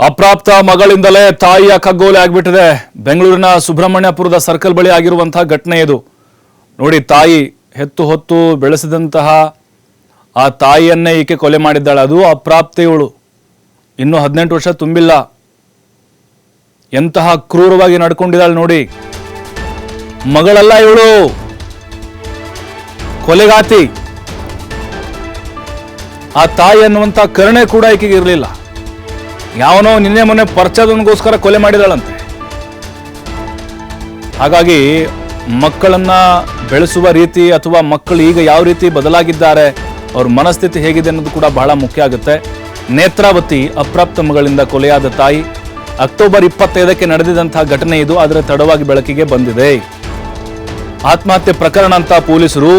ಅಪ್ರಾಪ್ತ ಮಗಳಿಂದಲೇ ತಾಯಿಯ ಕಗ್ಗೋಲೆ ಆಗ್ಬಿಟ್ಟಿದೆ. ಬೆಂಗಳೂರಿನ ಸುಬ್ರಹ್ಮಣ್ಯಪುರದ ಸರ್ಕಲ್ ಬಳಿ ಆಗಿರುವಂತಹ ಘಟನೆ ಇದು. ನೋಡಿ, ತಾಯಿ ಹೆತ್ತು ಹೊತ್ತು ಬೆಳೆಸಿದಂತಹ ಆ ತಾಯಿಯನ್ನೇ ಈಕೆ ಕೊಲೆ ಮಾಡಿದ್ದಾಳೆ. ಅದು ಅಪ್ರಾಪ್ತೆಯವಳು ಇನ್ನೂ ಹದಿನೆಂಟು ವರ್ಷ ತುಂಬಿಲ್ಲ. ಎಂತಹ ಕ್ರೂರವಾಗಿ ನಡ್ಕೊಂಡಿದ್ದಾಳೆ ನೋಡಿ. ಮಗಳಲ್ಲ ಇವಳು. ಕೊಲೆಗಾತಿ. ಆ ತಾಯಿ ಅನ್ನುವಂತಹ ಕರುಣೆ ಕೂಡ ಈಕೆಗೆ ಇರಲಿಲ್ಲ. ಯಾವನೋ ನಿನ್ನೆ ಮೊನ್ನೆ ಪರ್ಚದನಗೋಸ್ಕರ ಕೊಲೆ ಮಾಡಿದಾಳಂತೆ ಹಾಗಾಗಿ ಮಕ್ಕಳನ್ನ ಬೆಳೆಸುವ ರೀತಿ ಅಥವಾ ಮಕ್ಕಳು ಈಗ ಯಾವ ರೀತಿ ಬದಲಾಗಿದ್ದಾರೆ, ಅವ್ರ ಮನಸ್ಥಿತಿ ಹೇಗಿದೆ ಅನ್ನೋದು ಕೂಡ ಬಹಳ ಮುಖ್ಯ ಆಗುತ್ತೆ. ನೇತ್ರಾವತಿ ಅಪ್ರಾಪ್ತ ಮಗಳಿಂದ ಕೊಲೆಯಾದ ತಾಯಿ ಅಕ್ಟೋಬರ್ ಇಪ್ಪತ್ತೈದಕ್ಕೆ ನಡೆದಿದಂತಹ ಘಟನೆ ಇದು, ಆದರೆ ತಡವಾಗಿ ಬೆಳಕಿಗೆ ಬಂದಿದೆ. ಆತ್ಮಹತ್ಯೆ ಪ್ರಕರಣ ಅಂತ ಪೊಲೀಸರು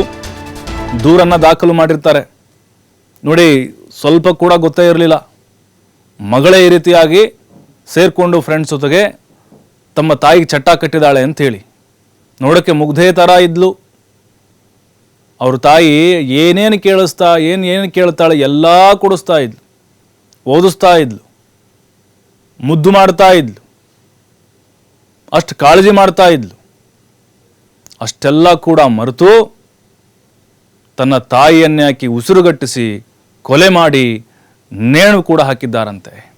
ದೂರನ್ನ ದಾಖಲು ಮಾಡಿರ್ತಾರೆ. ನೋಡಿ, ಸ್ವಲ್ಪ ಕೂಡ ಗೊತ್ತೇ ಇರಲಿಲ್ಲ. ಮಗಳೇ ಈ ರೀತಿಯಾಗಿ ಸೇರಿಕೊಂಡು ಫ್ರೆಂಡ್ಸ್ ಜೊತೆಗೆ ತಮ್ಮ ತಾಯಿಗೆ ಚಟ್ಟ ಕಟ್ಟಿದಾಳೆ ಅಂಥೇಳಿ ನೋಡೋಕ್ಕೆ ಮುಗ್ಧೇ ಥರ ಇದ್ಲು. ಅವ್ರ ತಾಯಿ ಏನೇನು ಕೇಳಿಸ್ತಾ, ಏನು ಏನು ಕೇಳ್ತಾಳೆ ಎಲ್ಲ ಕೊಡಿಸ್ತಾ ಇದ್ಲು. ಓದಿಸ್ತಾ ಇದ್ಲು. ಮುದ್ದು ಮಾಡ್ತಾ ಇದ್ಲು. ಅಷ್ಟು ಕಾಳಜಿ ಮಾಡ್ತಾ ಇದ್ಲು. ಅಷ್ಟೆಲ್ಲ ಕೂಡ ಮರೆತು ತನ್ನ ತಾಯಿಯನ್ನೇ ಹಾಕಿ ಉಸಿರುಗಟ್ಟಿಸಿ ಕೊಲೆ ಮಾಡಿ ನೇಣು ಕೂಡ ಹಾಕಿದ್ದಾರಂತೆ.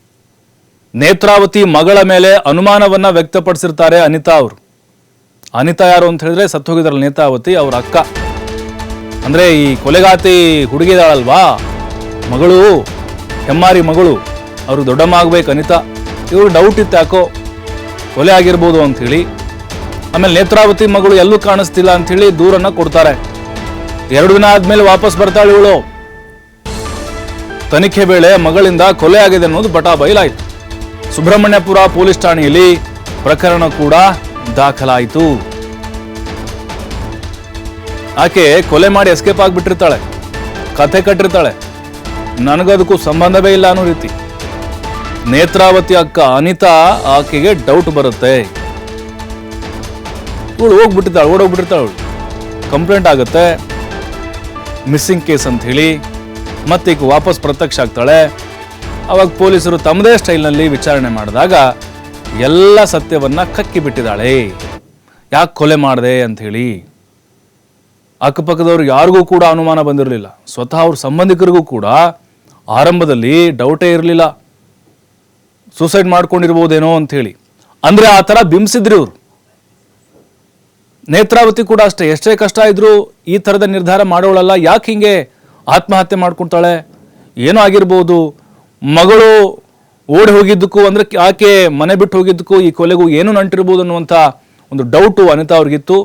ನೇತ್ರಾವತಿ ಮಗಳ ಮೇಲೆ ಅನುಮಾನವನ್ನ ವ್ಯಕ್ತಪಡಿಸಿರ್ತಾರೆ ಅನಿತಾ ಅವರು. ಅನಿತಾ ಯಾರು ಅಂತ ಹೇಳಿದ್ರೆ ಸತ್ತು ನೇತ್ರಾವತಿ, ಅವ್ರ ಅಕ್ಕ. ಅಂದ್ರೆ ಈ ಕೊಲೆಗಾತಿ ಹುಡುಗಿದಾಳಲ್ವಾ? ಮಗಳು, ಹೆಮ್ಮಾರಿ ಮಗಳು, ಅವರು ದೊಡ್ಡಮ್ಮ ಆಗ್ಬೇಕು ಅನಿತಾ. ಇವರು ಡೌಟ್ ಇತ್ತು ಯಾಕೋ? ಕೊಲೆ ಆಗಿರ್ಬೋದು ಅಂಥೇಳಿ. ಆಮೇಲೆ ನೇತ್ರಾವತಿ ಮಗಳು ಎಲ್ಲೂ ಕಾಣಿಸ್ತಿಲ್ಲ ಅಂಥೇಳಿ ದೂರನ್ನ ಕೊಡ್ತಾರೆ. ಎರಡು ದಿನ ಆದಮೇಲೆ ವಾಪಸ್ ಬರ್ತಾಳೆ ಇವಳು. ತನಿಖೆ ವೇಳೆ ಮಗಳಿಂದ ಕೊಲೆ ಆಗಿದೆ ಅನ್ನೋದು ಬಟಾ ಬಯಲಾಯಿತು. ಸುಬ್ರಹ್ಮಣ್ಯಪುರ ಪೊಲೀಸ್ ಠಾಣೆಯಲ್ಲಿ ಪ್ರಕರಣ ಕೂಡ ದಾಖಲಾಯಿತು. ಆಕೆ ಕೊಲೆ ಮಾಡಿ ಎಸ್ಕೇಪ್ ಆಗಿಬಿಟ್ಟಿರ್ತಾಳೆ ಕತೆ ಕಟ್ಟಿರ್ತಾಳೆ. ನನಗದಕ್ಕೂ ಸಂಬಂಧವೇ ಇಲ್ಲ ಅನ್ನೋ ರೀತಿ. ನೇತ್ರಾವತಿ ಅಕ್ಕ ಅನಿತಾ ಆಕೆಗೆ ಡೌಟ್ ಬರುತ್ತೆ. ಇವಳು ಹೋಗ್ಬಿಟ್ಟಿರ್ತಾಳೆ ಓಡೋಗ್ಬಿಟ್ಟಿರ್ತಾಳೆ ಕಂಪ್ಲೇಂಟ್ ಆಗುತ್ತೆ. ಮಿಸ್ಸಿಂಗ್ ಕೇಸ್ ಅಂತ ಹೇಳಿ. ಮತ್ತೆ ಈಗ ವಾಪಸ್ ಪ್ರತ್ಯಕ್ಷ ಆಗ್ತಾಳೆ. ಅವಾಗ ಪೊಲೀಸರು ತಮ್ಮದೇ ಸ್ಟೈಲ್ನಲ್ಲಿ ವಿಚಾರಣೆ ಮಾಡಿದಾಗ ಎಲ್ಲ ಸತ್ಯವನ್ನ ಕಕ್ಕಿ ಬಿಟ್ಟಿದ್ದಾಳೆ. ಯಾಕೆ ಕೊಲೆ ಮಾಡಿದೆ ಅಂತ ಹೇಳಿ ಅಕ್ಕಪಕ್ಕದವ್ರು ಯಾರಿಗೂ ಕೂಡ ಅನುಮಾನ ಬಂದಿರಲಿಲ್ಲ. ಸ್ವತಃ ಅವ್ರ ಸಂಬಂಧಿಕರಿಗೂ ಕೂಡ ಆರಂಭದಲ್ಲಿ ಡೌಟೇ ಇರಲಿಲ್ಲ. ಸೂಸೈಡ್ ಮಾಡ್ಕೊಂಡಿರ್ಬೋದೇನೋ ಅಂತ ಹೇಳಿ ಅಂದ್ರೆ ಆ ಥರ ಬಿಂಬಿಸಿದ್ರಿ ಇವರು. ನೇತ್ರಾವತಿ ಕೂಡ ಅಷ್ಟೇ. ಎಷ್ಟೇ ಕಷ್ಟ ಇದ್ರೂ ಈ ಥರದ ನಿರ್ಧಾರ ಮಾಡೋಳಲ್ಲ. ಯಾಕೆ ಹಿಂಗೆ ಆತ್ಮಹತ್ಯೆ ಮಾಡ್ಕೊಳ್ತಾಳೆ ಏನೋ ಆಗಿರ್ಬೋದು. ಮಗಳು ಓಡಿ ಹೋಗಿದ್ದಕ್ಕೂ ಅಂದ್ರೆ ಆಕೆ ಮನೆ ಬಿಟ್ಟು ಹೋಗಿದ್ದಕ್ಕೂ ಈ ಕೊಲೆಗೂ ಏನು ನಂಟಿರ್ಬೋದು ಅನ್ನುವಂಥ ಒಂದು ಡೌಟು ಅನಿತಾ ಅವ್ರಿಗಿತ್ತು.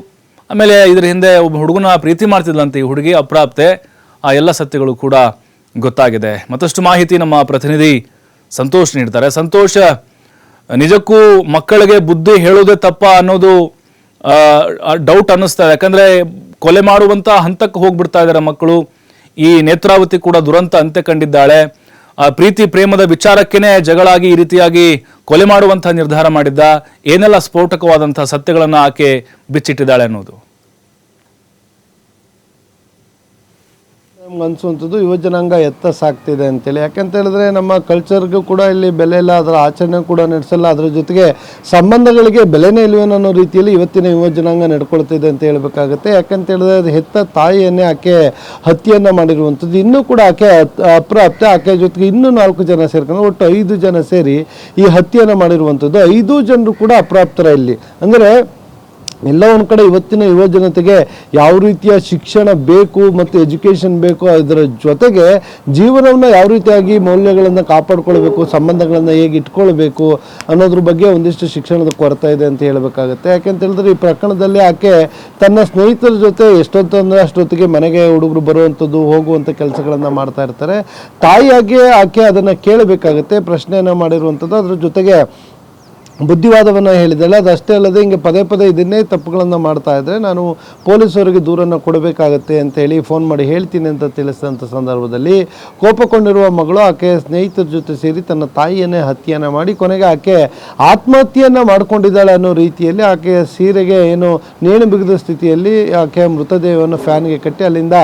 ಆಮೇಲೆ ಇದರ ಹಿಂದೆ ಒಬ್ಬ ಹುಡುಗನ ಪ್ರೀತಿ ಮಾಡ್ತಿದ್ಲಂತೆ ಈ ಹುಡುಗಿ ಅಪ್ರಾಪ್ತೆ. ಆ ಎಲ್ಲ ಸತ್ಯಗಳು ಕೂಡ ಗೊತ್ತಾಗಿದೆ. ಮತ್ತಷ್ಟು ಮಾಹಿತಿ ನಮ್ಮ ಪ್ರತಿನಿಧಿ ಸಂತೋಷ್ ನೀಡ್ತಾರೆ. ಸಂತೋಷ, ನಿಜಕ್ಕೂ ಮಕ್ಕಳಿಗೆ ಬುದ್ಧಿ ಹೇಳೋದೇ ತಪ್ಪ ಅನ್ನೋದು ಡೌಟ್ ಅನ್ನಿಸ್ತಾ ಇದೆ. ಯಾಕಂದ್ರೆ ಕೊಲೆ ಮಾಡುವಂಥ ಹಂತಕ್ಕೆ ಹೋಗ್ಬಿಡ್ತಾ ಇದ್ದಾರೆ ಮಕ್ಕಳು. ಈ ನೇತ್ರಾವತಿ ಕೂಡ ದುರಂತ ಅಂತ್ಯ ಕಂಡಿದ್ದಾಳೆ. ಆ ಪ್ರೀತಿ ಪ್ರೇಮದ ವಿಚಾರಕ್ಕೇನೆ ಜಗಳಾಗಿ ಈ ರೀತಿಯಾಗಿ ಕೊಲೆ ಮಾಡುವಂತಹ ನಿರ್ಧಾರ ಮಾಡಿದ್ದ. ಏನೆಲ್ಲ ಸ್ಫೋಟಕವಾದಂತಹ ಸತ್ಯಗಳನ್ನು ಆಕೆ ಬಿಚ್ಚಿಟ್ಟಿದ್ದಾಳೆ ಅನ್ನೋದು. ನಮ್ಗೆ ಅನ್ಸುವಂಥದ್ದು ಯುವ ಜನಾಂಗ ಎತ್ತ ಸಾಕ್ತಿದೆ ಅಂತೇಳಿ. ಯಾಕಂತ ಹೇಳಿದ್ರೆ ನಮ್ಮ ಕಲ್ಚರ್ಗೂ ಕೂಡ ಇಲ್ಲಿ ಬೆಲೆ ಇಲ್ಲ, ಅದರ ಆಚರಣೆ ಕೂಡ ನಡೆಸಲ್ಲ. ಅದರ ಜೊತೆಗೆ ಸಂಬಂಧಗಳಿಗೆ ಬೆಲೆನೇ ಇಲ್ವೇನೋ ಅನ್ನೋ ರೀತಿಯಲ್ಲಿ ಇವತ್ತಿನ ಯುವ ಜನಾಂಗ ನಡ್ಕೊಳ್ತಿದೆ ಅಂತ ಹೇಳಬೇಕಾಗುತ್ತೆ. ಯಾಕಂತ ಹೇಳಿದ್ರೆ ಅದು ಹೆತ್ತ ತಾಯಿಯನ್ನೇ ಆಕೆ ಹತ್ಯೆಯನ್ನು ಮಾಡಿರುವಂಥದ್ದು. ಇನ್ನೂ ಕೂಡ ಆಕೆ ಅಪ್ರಾಪ್ತ ಅಪ್ರಾಪ್ತೆ ಆಕೆ ಜೊತೆಗೆ ಇನ್ನೂ ನಾಲ್ಕು ಜನ ಸೇರ್ಕೊಂಡು ಒಟ್ಟು ಐದು ಜನ ಸೇರಿ ಈ ಹತ್ಯೆಯನ್ನು ಮಾಡಿರುವಂಥದ್ದು. ಐದು ಜನರು ಕೂಡ ಅಪ್ರಾಪ್ತರ ಇಲ್ಲಿ. ಅಂದರೆ ಎಲ್ಲ ಒಂದು ಕಡೆ ಇವತ್ತಿನ ಯುವ ಜನತೆಗೆ ಯಾವ ರೀತಿಯ ಶಿಕ್ಷಣ ಬೇಕು ಮತ್ತು ಎಜುಕೇಷನ್ ಬೇಕು ಅದರ ಜೊತೆಗೆ ಜೀವನವನ್ನು ಯಾವ ರೀತಿಯಾಗಿ ಮೌಲ್ಯಗಳನ್ನು ಕಾಪಾಡ್ಕೊಳ್ಬೇಕು, ಸಂಬಂಧಗಳನ್ನು ಹೇಗೆ ಇಟ್ಕೊಳ್ಬೇಕು ಅನ್ನೋದ್ರ ಬಗ್ಗೆ ಒಂದಿಷ್ಟು ಶಿಕ್ಷಣದ ಕೊರತೆ ಇದೆ ಅಂತ ಹೇಳಬೇಕಾಗುತ್ತೆ. ಯಾಕೆಂತ ಹೇಳಿದ್ರೆ ಈ ಪ್ರಕರಣದಲ್ಲಿ ಆಕೆ ತನ್ನ ಸ್ನೇಹಿತರ ಜೊತೆ ಎಷ್ಟೊತ್ತಂದರೆ ಅಷ್ಟೊತ್ತಿಗೆ ಮನೆಗೆ ಹುಡುಗರು ಬರುವಂಥದ್ದು, ಹೋಗುವಂಥ ಕೆಲಸಗಳನ್ನು ಮಾಡ್ತಾ ಇರ್ತಾರೆ. ತಾಯಿಯಾಗಿ ಆಕೆ ಅದನ್ನು ಕೇಳಬೇಕಾಗುತ್ತೆ, ಪ್ರಶ್ನೆಯನ್ನು ಮಾಡಿರುವಂಥದ್ದು. ಅದ್ರ ಜೊತೆಗೆ ಬುದ್ಧಿವಾದವನ್ನು ಹೇಳಿದ್ದಾಳೆ ಅದಷ್ಟೇ ಅಲ್ಲದೆ ಹಿಂಗೆ ಪದೇ ಪದೇ ಇದನ್ನೇ ತಪ್ಪುಗಳನ್ನು ಮಾಡ್ತಾ ಇದ್ದರೆ ನಾನು ಪೊಲೀಸರಿಗೆ ದೂರನ್ನು ಕೊಡಬೇಕಾಗತ್ತೆ ಅಂತ ಹೇಳಿ ಫೋನ್ ಮಾಡಿ ಹೇಳ್ತೀನಿ ಅಂತ ತಿಳಿಸಿದಂಥ ಸಂದರ್ಭದಲ್ಲಿ ಕೋಪಗೊಂಡಿರುವ ಮಗಳು, ಆಕೆ ಸ್ನೇಹಿತರ ಜೊತೆ ಸೇರಿ ತನ್ನ ತಾಯಿಯನ್ನೇ ಹತ್ಯೆಯನ್ನು ಮಾಡಿ ಕೊನೆಗೆ ಆಕೆ ಆತ್ಮಹತ್ಯೆಯನ್ನು ಮಾಡಿಕೊಂಡಿದ್ದಾಳೆ ಅನ್ನೋ ರೀತಿಯಲ್ಲಿ ಆಕೆಯ ಸೀರೆಗೆ ಏನು ನೇಣು ಬಿಗಿದ ಸ್ಥಿತಿಯಲ್ಲಿ ಆಕೆಯ ಮೃತದೇಹವನ್ನು ಫ್ಯಾನ್ಗೆ ಕಟ್ಟಿ ಅಲ್ಲಿಂದ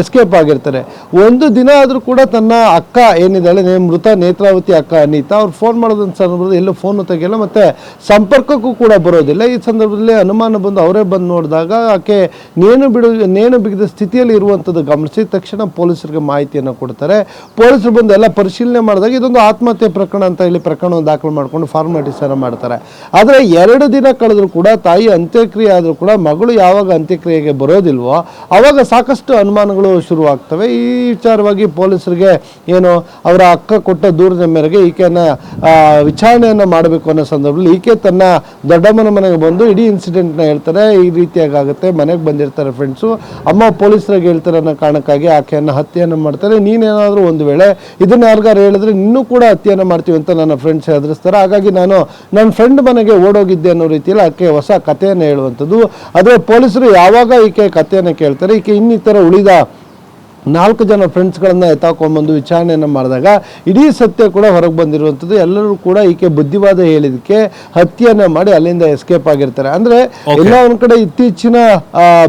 ಎಸ್ಕೇಪ್ ಆಗಿರ್ತಾರೆ. ಒಂದು ದಿನ ಆದರೂ ಕೂಡ ತನ್ನ ಅಕ್ಕ ಏನಿದ್ದಾಳೆ, ಮೃತ ನೇತ್ರಾವತಿ ಅಕ್ಕ ಅನಿತಾ, ಅವ್ರು ಫೋನ್ ಮಾಡೋದಂತ ಸಂದರ್ಭದಲ್ಲಿ ಎಲ್ಲೂ ಫೋನು ತೆಗೆಯಲ್ಲ, ಮತ್ತು ಸಂಪರ್ಕಕ್ಕೂ ಕೂಡ ಬರೋದಿಲ್ಲ. ಈ ಸಂದರ್ಭದಲ್ಲಿ ಅನುಮಾನ ಬಂದು ಅವರೇ ಬಂದು ನೋಡಿದಾಗ ಆಕೆ ನೇಣು ಬಿಡು, ನೇಣು ಬಿಗಿದ ಸ್ಥಿತಿಯಲ್ಲಿ ಇರುವಂಥದ್ದು ಗಮನಿಸಿದ ತಕ್ಷಣ ಪೊಲೀಸರಿಗೆ ಮಾಹಿತಿಯನ್ನು ಕೊಡ್ತಾರೆ. ಪೊಲೀಸರು ಬಂದು ಎಲ್ಲ ಪರಿಶೀಲನೆ ಮಾಡಿದಾಗ ಇದೊಂದು ಆತ್ಮಹತ್ಯೆ ಪ್ರಕರಣ ಅಂತ ಹೇಳಿ ಪ್ರಕರಣವನ್ನು ದಾಖಲು ಮಾಡಿಕೊಂಡು ಫಾರ್ಮಾಲಿಟೀಸ್ ಅನ್ನು ಮಾಡ್ತಾರೆ. ಆದರೆ ಎರಡು ದಿನ ಕಳೆದರೂ ಕೂಡ ತಾಯಿ ಅಂತ್ಯಕ್ರಿಯೆ ಆದರೂ ಕೂಡ ಮಗಳು ಯಾವಾಗ ಅಂತ್ಯಕ್ರಿಯೆಗೆ ಬರೋದಿಲ್ವೋ ಆವಾಗ ಸಾಕಷ್ಟು ಅನುಮಾನಗಳು ಶುರುವಾಗ್ತವೆ. ಈ ವಿಚಾರವಾಗಿ ಪೊಲೀಸರಿಗೆ ಏನು ಅವರ ಅಕ್ಕ ಕೊಟ್ಟ ದೂರದ ಮೇರೆಗೆ ಈಕೆಯನ್ನು ವಿಚಾರಣೆಯನ್ನು ಮಾಡಬೇಕು ಅನ್ನೋ ಸಂದರ್ಭದಲ್ಲಿ ಈಕೆ ತನ್ನ ದೊಡ್ಡಮ್ಮನ ಮನೆಗೆ ಬಂದು ಇಡೀ ಇನ್ಸಿಡೆಂಟ್ನ ಹೇಳ್ತಾರೆ. ಈ ರೀತಿಯಾಗಿ ಆಗುತ್ತೆ ಮನೆಗೆ ಬಂದಿರ್ತಾರೆ ಫ್ರೆಂಡ್ಸು ಅಮ್ಮ ಪೊಲೀಸರಾಗಿ ಹೇಳ್ತಾರೆ ಅನ್ನೋ ಕಾರಣಕ್ಕಾಗಿ ಆಕೆಯನ್ನು ಹತ್ಯೆಯನ್ನು ಮಾಡ್ತಾರೆ. ನೀನೇನಾದರೂ ಒಂದು ವೇಳೆ ಇದನ್ನ ಯಾರಿಗಾರು ಹೇಳಿದ್ರೆ ಇನ್ನೂ ಕೂಡ ಹತ್ಯೆಯನ್ನು ಮಾಡ್ತೀವಿ ಅಂತ ನನ್ನ ಫ್ರೆಂಡ್ಸ್ ಹೆದರಿಸ್ತಾರೆ. ಹಾಗಾಗಿ ನಾನು ನನ್ನ ಫ್ರೆಂಡ್ ಮನೆಗೆ ಓಡೋಗಿದ್ದೆ ಅನ್ನೋ ರೀತಿಯಲ್ಲಿ ಆಕೆ ಹೊಸ ಕಥೆಯನ್ನು ಹೇಳುವಂಥದ್ದು. ಆದರೆ ಪೊಲೀಸರು ಯಾವಾಗ ಈಕೆ ಕಥೆಯನ್ನು ಕೇಳ್ತಾರೆ, ಈಕೆ ಇನ್ನಿತರ ಉಳಿದ ನಾಲ್ಕು ಜನ ಫ್ರೆಂಡ್ಸ್ಗಳನ್ನು ಎತ್ತಾಕೊಂಡ್ಬಂದು ವಿಚಾರಣೆಯನ್ನು ಮಾಡಿದಾಗ ಇಡೀ ಸತ್ಯ ಕೂಡ ಹೊರಗೆ ಬಂದಿರುವಂಥದ್ದು. ಎಲ್ಲರೂ ಕೂಡ ಈಕೆ ಬುದ್ಧಿವಾದ ಹೇಳಿದಕ್ಕೆ ಹತ್ಯೆಯನ್ನು ಮಾಡಿ ಅಲ್ಲಿಂದ ಎಸ್ಕೇಪ್ ಆಗಿರ್ತಾರೆ. ಅಂದರೆ ಎಲ್ಲ ಒಂದು ಕಡೆ ಇತ್ತೀಚಿನ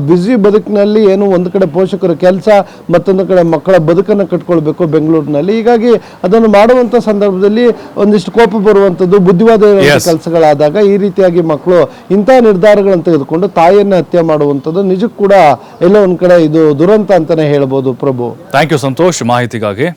ಬ್ಯುಸಿ ಬದುಕಿನಲ್ಲಿ ಏನು ಒಂದು ಕಡೆ ಪೋಷಕರ ಕೆಲಸ ಮತ್ತೊಂದು ಕಡೆ ಮಕ್ಕಳ ಬದುಕನ್ನು ಕಟ್ಕೊಳ್ಬೇಕು ಬೆಂಗಳೂರಿನಲ್ಲಿ. ಹೀಗಾಗಿ ಅದನ್ನು ಮಾಡುವಂಥ ಸಂದರ್ಭದಲ್ಲಿ ಒಂದಿಷ್ಟು ಕೋಪ ಬರುವಂಥದ್ದು ಬುದ್ಧಿವಾದ. ಕೆಲಸಗಳಾದಾಗ ಈ ರೀತಿಯಾಗಿ ಮಕ್ಕಳು ಇಂಥ ನಿರ್ಧಾರಗಳನ್ನು ತೆಗೆದುಕೊಂಡು ತಾಯಿಯನ್ನು ಹತ್ಯೆ ಮಾಡುವಂಥದ್ದು ನಿಜಕ್ಕೂ ಕೂಡ ಎಲ್ಲ ಒಂದು ಕಡೆ ಇದು ದುರಂತ ಅಂತಲೇ ಹೇಳ್ಬೋದು. ಪ್ರಭು. ಥ್ಯಾಂಕ್ ಯು ಸಂತೋಷ್ ಮಾಹಿತಿಗಾಗಿ.